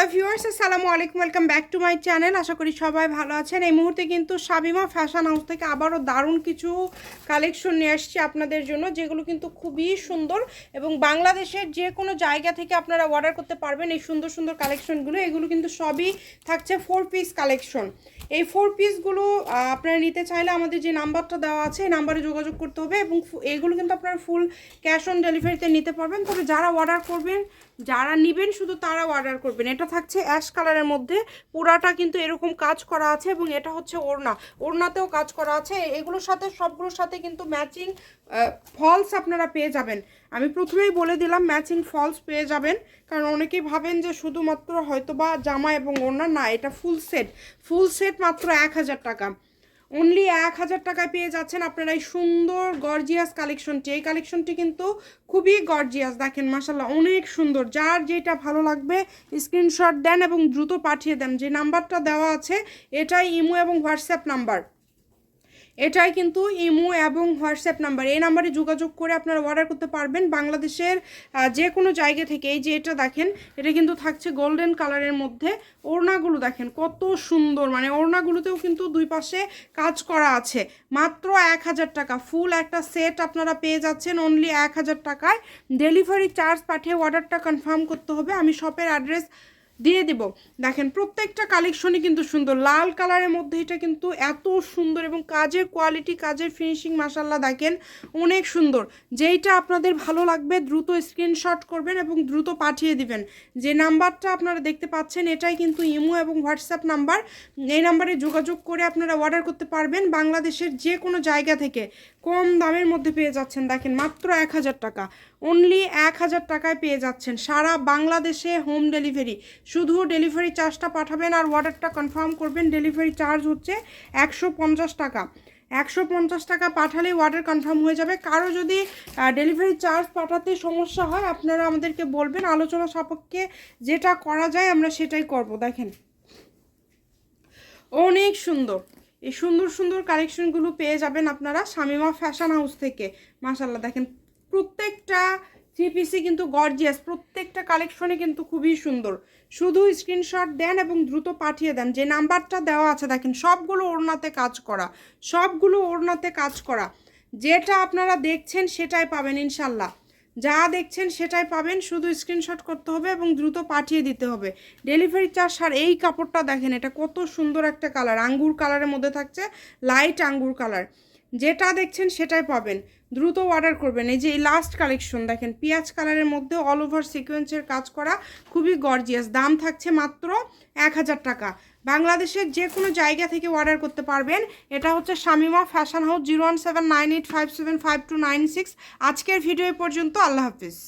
Hello viewers, আসসালামু আলাইকুম, welcome back to my channel. আশা করি সবাই ভালো আছেন। এই মুহূর্তে কিন্তু শাবিমা ফ্যাশন হাউস থেকে আবারও দারুণ কিছু কালেকশন নিয়ে আসছি আপনাদের জন্য, যেগুলো কিন্তু খুবই সুন্দর এবং বাংলাদেশের যে কোনো জায়গা থেকে আপনারা অর্ডার করতে পারবেন এই সুন্দর সুন্দর কালেকশনগুলো। এগুলো কিন্তু সবই থাকছে ফোর পিস কালেকশন। এই ফোর পিসগুলো আপনারা নিতে চাইলে আমাদের যে নাম্বারটা দেওয়া আছে, এই নাম্বারে যোগাযোগ করতে হবে এবং এগুলো কিন্তু আপনারা ফুল ক্যাশ অন ডেলিভারিতে নিতে পারবেন। তবে যারা অর্ডার করবেন, যারা নেবেন, শুধু তারা অর্ডার করবেন। এটা থাকছে অ্যাশ কালারের মধ্যে। পুরাটা কিন্তু এরকম কাজ করা আছে এবং এটা হচ্ছে ওড়না। ওড়নাতেও কাজ করা আছে। এগুলোর সাথে সবগুলোর সাথে কিন্তু ম্যাচিং ফলস আপনারা পেয়ে যাবেন। আমি প্রথমেই বলে দিলাম, ম্যাচিং ফলস পেয়ে যাবেন। কারণ অনেকেই ভাবেন যে শুধুমাত্র হয়তো বা জামা এবং ওড়না, না, এটা ফুল সেট। ফুল সেট মাত্র এক হাজার টাকা। অনলি এক হাজার টাকায় পেয়ে যাচ্ছেন আপনারা এই সুন্দর গর্জিয়াস কালেকশনটি এই কালেকশনটি কিন্তু খুবই গর্জিয়াস দেখেন মাসাল্লাহ অনেক সুন্দর। যার যেটা ভালো লাগবে স্ক্রিনশট দেন এবং দ্রুত পাঠিয়ে দেন। যে নাম্বারটা দেওয়া আছে, এটাই ইমো এবং হোয়াটসঅ্যাপ নাম্বার এটাই কিন্তু ইমো এবং হোয়াটসঅ্যাপ নাম্বার। এই নাম্বারে যোগাযোগ করে আপনারা অর্ডার করতে পারবেন বাংলাদেশের যে কোনো জায়গা থেকে। এই যে এটা দেখেন, এটা কিন্তু থাকছে গোল্ডেন কালারের মধ্যে। ওড়নাগুলো দেখেন, কত সুন্দর। মানে ওড়নাগুলোতেও কিন্তু দুই পাশে কাজ করা আছে। মাত্র এক হাজার টাকা। ফুল একটা সেট আপনারা পেয়ে যাচ্ছেন অনলি এক হাজার টাকায়। ডেলিভারি চার্জ পাঠিয়ে অর্ডারটা কনফার্ম করতে হবে। আমি শপের অ্যাড্রেস দিয়ে দিব। দেখেন, প্রত্যেকটা কালেকশনই কিন্তু সুন্দর। লাল কালারের মধ্যে এটা কিন্তু এত সুন্দর এবং কাজের কোয়ালিটি কাজের ফিনিশিং মাসাল্লাহ দেখেন, অনেক সুন্দর। যেইটা আপনাদের ভালো লাগবে, দ্রুত স্ক্রিনশট করবেন এবং দ্রুত পাঠিয়ে দিবেন। যে নাম্বারটা আপনারা দেখতে পাচ্ছেন, এটাই কিন্তু ইমো এবং হোয়াটসঅ্যাপ নাম্বার। এই নাম্বারে যোগাযোগ করে আপনারা অর্ডার করতে পারবেন বাংলাদেশের যে কোনো জায়গা থেকে। কম দামের মধ্যে পেয়ে যাচ্ছেন। দেখেন, মাত্র এক হাজার টাকা। অনলি এক হাজার টাকায় পেয়ে যাচ্ছেন। সারা বাংলাদেশে হোম ডেলিভারি শুধু ডেলিভারি চার্জটা পাঠাবেন আর অর্ডারটা কনফার্ম করবেন। ডেলিভারি চার্জ হচ্ছে একশো পঞ্চাশ টাকা। একশো পঞ্চাশ টাকা পাঠালেই অর্ডার কনফার্ম হয়ে যাবে। কারও যদি ডেলিভারি চার্জ পাঠাতে সমস্যা হয়, আপনারা আমাদেরকে বলবেন। আলোচনা সাপেক্ষে যেটা করা যায়, আমরা সেটাই করব। দেখেন, অনেক সুন্দর। এই সুন্দর সুন্দর কালেকশনগুলো পেয়ে যাবেন আপনারা শামিমা ফ্যাশন হাউস থেকে। মাশাল্লাহ দেখেন প্রত্যেকটা থ্রি পিসি কিন্তু গর্জিয়াস প্রত্যেকটা কালেকশনে কিন্তু খুবই সুন্দর। শুধু স্ক্রিনশট দেন এবং দ্রুত পাঠিয়ে দেন। যে নাম্বারটা দেওয়া আছে, দেখেন সবগুলো ওড়নাতে কাজ করা, সবগুলো ওড়নাতে কাজ করা। যেটা আপনারা দেখছেন সেটাই পাবেন ইনশাল্লাহ যা দেখছেন সেটাই পাবেন। শুধু স্ক্রিনশট করতে হবে এবং দ্রুত পাঠিয়ে দিতে হবে। ডেলিভারি চার্জ আর এই কাপড়টা দেখেন, এটা কত সুন্দর একটা কালার আঙ্গুর কালারের মধ্যে থাকছে লাইট আঙ্গুর কালার যেটা দেখছেন সেটাই পাবেন। দ্রুত অর্ডার করবেন। এই যে এই লাস্ট কালেকশন দেখেন, পেঁয়াজ কালারের মধ্যে অল ওভার সিকোয়েন্সের কাজ করা খুবই গর্জিয়াস দাম থাকছে মাত্র এক হাজার টাকা। বাংলাদেশের যে কোনো জায়গা থেকে অর্ডার করতে পারবেন। এটা হচ্ছে Shamima fashion house zero one seven nine eight five seven five two nine six আজকের ভিডিও পর্যন্ত, আল্লাহ হাফিজ।